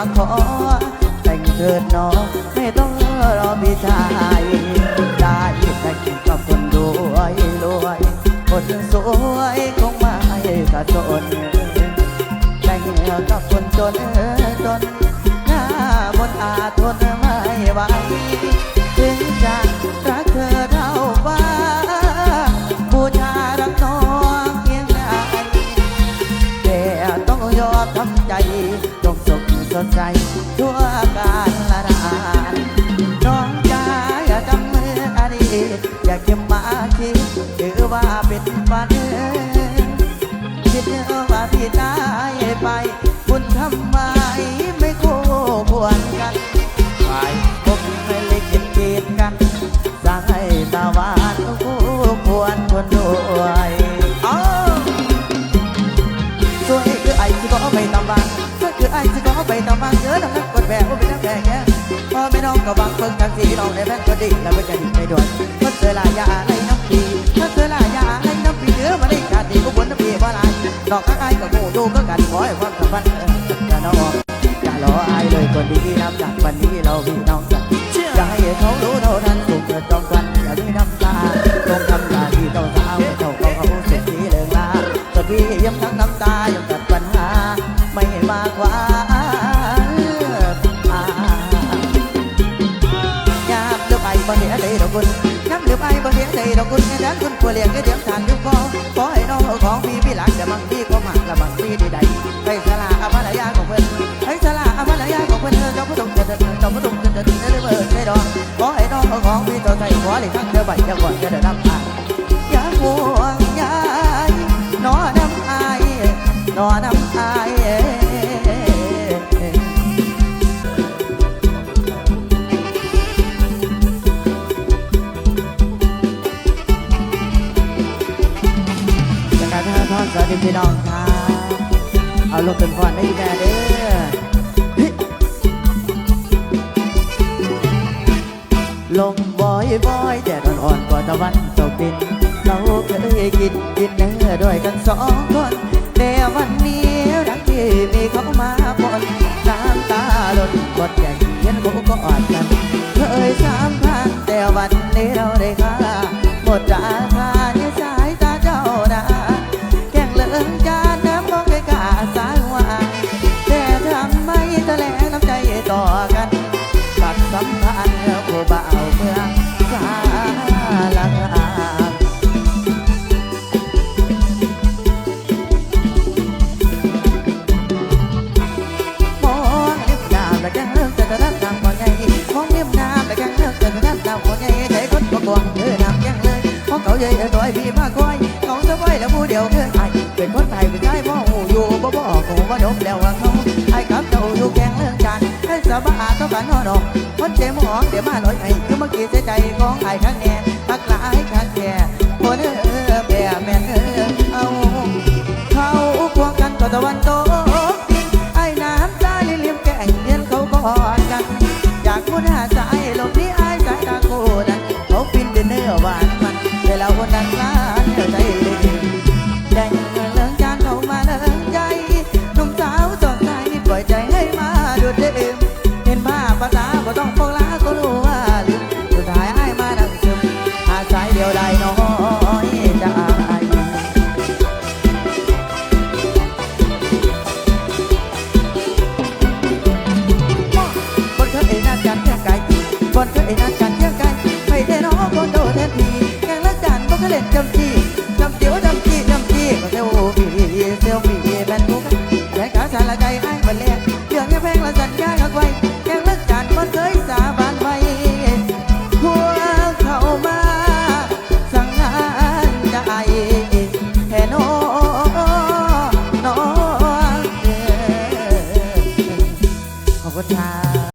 มาขอ แต่งเถิดน้องไม่ต้องรอพี่ชายได้แต่งกับคนรวยรวยคนสวยคงไม่สะสนแต่งกับคนจนจนหน้ามนอาทนไม่ไหว อว่าเป็นฝันคิดว่าพี่ตายไป บุญทำไมไม่คู่ควรกันไปผมไม่เล็กเห็นเกณฑ์กันสร้างให้ตาหวานคู่ควรคนด้วยอสวยคือไอ้ที่ก็ไปตำบังสวยคือไอ้ที่ก็ไปตำบังเยอะน้ำหนักกดแบบว่าเป็นน้ำแข็งแค่พอไม่น้องก็บังเพิ่งทั้งสี่น้องในแม่ก็ดีแล้วก็จะดีไปด้วยมันเจอลายา ดอกไอ้กับงูดูก็กันขอให้ความสัมพันธ์อย่ารออย่ารออายเลยคนดีนับจากวันนี้เราพี่น้องกันอย่าให้เขารู้เท่านั้นถูกเกิดจองกันอย่าด้วยน้ำตาจงทำตาที่เจ้าสาวเจ้าเขาเขาเสียทีเลิงลาส่วนพี่ย้ำทั้งน้ำตายังตัดปัญหาไม่มากกว่าอยากเลือกไอ้บ่เหี้ยเลยดอกคุณน้ำเลือกไอ้บ่เหี้ยเลยดอกคุณแค่นั้นคุณควรเลี้ยงก็เดี๋ยวทานยุคก็ขอให้น้องเอาของพี่พี่หลักแต่บางที ได้เบิดใช่ดอกขอให้น้องเอาของพี่ตัวใส่หัวเลยทั้งเธอใบจะก่อ นจะได้นำทางอย่อยนอน้ำอายจากการท่าทอดสวัสดีพี่น้องครับเอาลูกเป็นก่อนได้แม่เด้อลมบอยบอยแดดอ่อนๆกว่าตะวันตกดิน เราเคยกินดินเนื้อด้วยกันสองคนแต่วันนี้รักที่มีเขามาปนน้ำตาหล่นกดแก่เย็นกูก็อดกัน เคยสามพันแต่วันนี้เราได้ค่าหมดราคาในสายตาเจ้านาแข่งเลิงจานน้ำมองไกลกาสายหวานแต่ทำไมตะแลงน้ำใจต่อกัน ก็กวงเธอน้ำยังเลยมองเขาใหญ่เออตัวพี่มาคอยเขาสบายแล้วผู้เดียวเกินไอเป็นคนไทยเป็นชายพ่อหูอยู่บ่บ่คงว่าดมแล้วว่าเขาไอ้กับเจ้าอยู่แกงเรื่องจานให้สบายเท่ากันหอดอกคนเจ็บหองเดี๋ยวมาลอยไอ้คือเมื่อกี้เสียใจของไอ้ข้างแน่ ใจกาสารใจไอ้บันเล่เรื่องยังแพงละสัญญาหักไว้